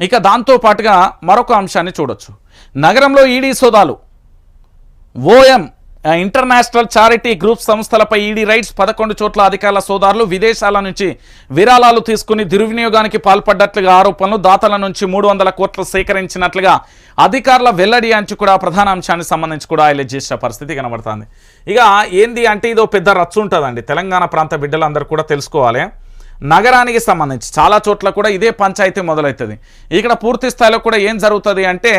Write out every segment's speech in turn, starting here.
ఇక దాంతో పాటుగా మరొక అంశాన్ని చూడొచ్చు. నగరంలో ఈడీ సోదాలు. ఓఎం ఇంటర్నేషనల్ చారిటీ గ్రూప్ సంస్థలపై ఈడీ రైట్స్ పదకొండు చోట్ల అధికారుల సోదారులు విదేశాల నుంచి విరాళాలు తీసుకుని దుర్వినియోగానికి పాల్పడ్డట్లుగా ఆరోపణలు దాతల నుంచి మూడు వందల కోట్లు సేకరించినట్లుగా అధికారుల వెల్లడి అంచు కూడా ప్రధాన అంశానికి సంబంధించి కూడా హైలైట్ చేసిన పరిస్థితి కనబడుతుంది. ఇక ఏంది అంటే ఇదో పెద్ద రచ్చు ఉంటుందండి. తెలంగాణ ప్రాంత బిడ్డలందరూ కూడా తెలుసుకోవాలి. నగరానికి సంబంధించి చాలా చోట్ల కూడా ఇదే పంచాయతీ మొదలవుతుంది. ఇక్కడ పూర్తి స్థాయిలో కూడా ఏం జరుగుతుంది అంటే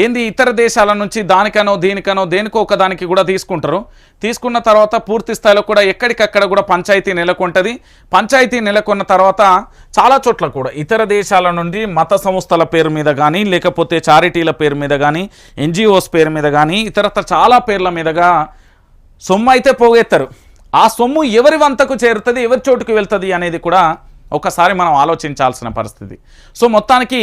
ఏంది ఇతర దేశాల నుంచి దానికనో దీనికనో దేనికో ఒక దానికి కూడా తీసుకుంటారు. తీసుకున్న తర్వాత పూర్తి స్థాయిలో కూడా ఎక్కడికక్కడ కూడా పంచాయతీ నెలకొంటుంది. పంచాయతీ నెలకొన్న తర్వాత చాలా చోట్ల కూడా ఇతర దేశాల నుండి మత సంస్థల పేరు మీద కానీ లేకపోతే చారిటీల పేరు మీద కానీ ఎన్జిఓస్ పేరు మీద కానీ ఇతరత్ర చాలా పేర్ల మీదగా సొమ్ము అయితే పోగెత్తారు. ఆ సొమ్ము ఎవరి వంతకు చేరుతుంది ఎవరి చోటుకు వెళ్తుంది అనేది కూడా ఒకసారి మనం ఆలోచించాల్సిన పరిస్థితి. సో మొత్తానికి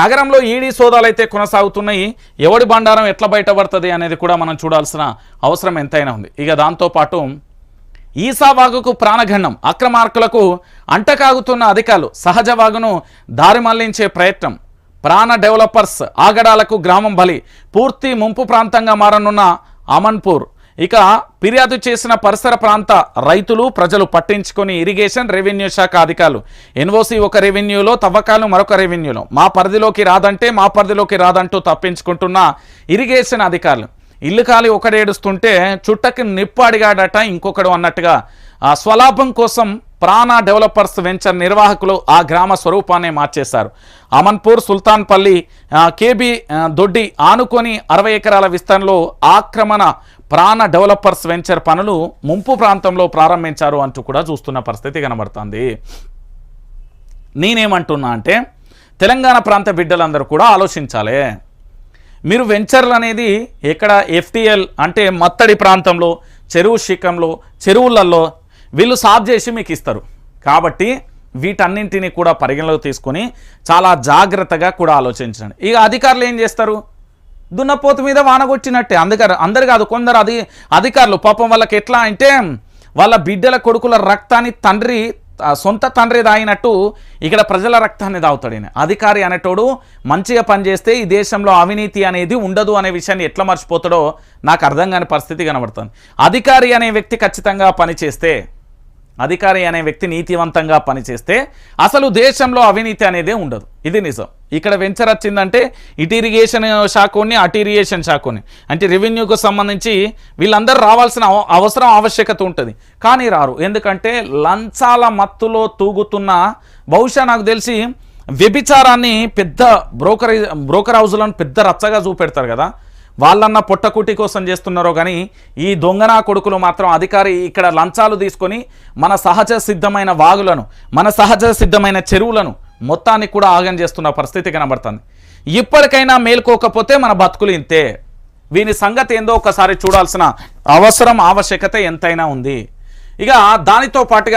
నగరంలో ఈడీ సోదాలు అయితే కొనసాగుతున్నాయి ఎవడి బండారం ఎట్లా బయటపడుతుంది అనేది కూడా మనం చూడాల్సిన అవసరం ఎంతైనా ఉంది. ఇక దాంతోపాటు ఈసావాగుకు ప్రాణగండం అక్రమార్కులకు అంటకాగుతున్న అధికారులు సహజ వాగును దారి మళ్ళించే ప్రయత్నం. ప్రాణ డెవలపర్స్ ఆగడాలకు గ్రామం బలి పూర్తి ముంపు ప్రాంతంగా మారనున్న అమన్పూర్ ఇక ఫిర్యాదు చేసిన పరిసర ప్రాంత రైతులు ప్రజలు పట్టించుకొని ఇరిగేషన్ రెవెన్యూ శాఖ అధికారులు. ఎన్ఓసి ఒక రెవెన్యూలో తవ్వకాలు మరొక రెవెన్యూలో. మా పరిధిలోకి రాదంటే మా పరిధిలోకి రాదంటూ తప్పించుకుంటున్న ఇరిగేషన్ అధికారులు. ఇల్లు కాలి ఒకడేడుస్తుంటే చుట్టకి నిప్పాడిగాడట ఇంకొకడు అన్నట్టుగా. ఆ స్వలాభం కోసం ప్రాణ డెవలపర్స్ వెంచర్ నిర్వాహకులు ఆ గ్రామ స్వరూపాన్ని మార్చేశారు. అమన్పూర్ సుల్తాన్పల్లి కేబి కేబీ దొడ్డి ఆనుకొని అరవై ఎకరాల విస్తరణలో ఆక్రమణ ప్రాణ డెవలపర్స్ వెంచర్ పనులు ముంపు ప్రాంతంలో ప్రారంభించారు అంటూ కూడా చూస్తున్న పరిస్థితి కనబడుతుంది. నేనేమంటున్నా అంటే తెలంగాణ ప్రాంత బిడ్డలందరూ కూడా ఆలోచించాలి. మీరు వెంచర్లు అనేది ఎక్కడ ఎఫ్టిఎల్ అంటే మత్తడి ప్రాంతంలో చెరువు శిఖంలో చెరువులలో వీళ్ళు సాఫ్ చేసి మీకు ఇస్తారు. కాబట్టి వీటన్నింటినీ కూడా పరిగణలోకి తీసుకొని చాలా జాగ్రత్తగా కూడా ఆలోచించండి. ఇక అధికారులు ఏం చేస్తారు? దున్నపోతు మీద వానగొచ్చినట్టే అందుకని అందరు కాదు కొందరు అది అధికారులు. పాపం వాళ్ళకి ఎట్లా అంటే వాళ్ళ బిడ్డల కొడుకుల రక్తాన్ని తండ్రి సొంత తండ్రి తాగినట్టు ఇక్కడ ప్రజల రక్తాన్ని తాగుతాడు ఈయన. అధికారి అనేటోడు మంచిగా పనిచేస్తే ఈ దేశంలో అవినీతి అనేది ఉండదు అనే విషయాన్ని ఎట్లా మర్చిపోతాడో నాకు అర్థం కాని పరిస్థితి కనబడుతుంది. అధికారి అనే వ్యక్తి ఖచ్చితంగా పనిచేస్తే అధికారి అనే వ్యక్తి నీతివంతంగా పనిచేస్తే అసలు దేశంలో అవినీతి అనేదే ఉండదు. ఇది నిజం. ఇక్కడ వెంచర్ వచ్చిందంటే ఇటు ఇరిగేషన్ శాఖని అటు ఇరిగేషన్ శాఖని. అంటే రెవెన్యూకు సంబంధించి వీళ్ళందరూ రావాల్సిన అవ- అవసరం ఆవశ్యకత ఉంటుంది. కానీ రారు. ఎందుకంటే లంచాల మత్తులో తూగుతున్న బహుశా నాకు తెలిసి వ్యభిచారాన్ని పెద్ద బ్రోకర్ బ్రోకర్ హౌజులను పెద్ద రచ్చగా చూపెడతారు కదా. వాళ్ళన్న పొట్టకుటి కోసం చేస్తున్నారో కానీ ఈ దొంగనా కొడుకులు మాత్రం అధికారి ఇక్కడ లంచాలు తీసుకొని మన సహజ సిద్ధమైన వాగులను మన సహజ సిద్ధమైన చెరువులను మొత్తాన్ని కూడా ఆగం చేస్తున్న పరిస్థితి కనబడుతుంది. ఇప్పటికైనా మేల్కోకపోతే మన బతుకులు ఇంతే. వీని సంగతి ఏందో ఒకసారి చూడాల్సిన అవసరం ఆవశ్యకత ఎంతైనా ఉంది. ఇక దానితో పాటుగా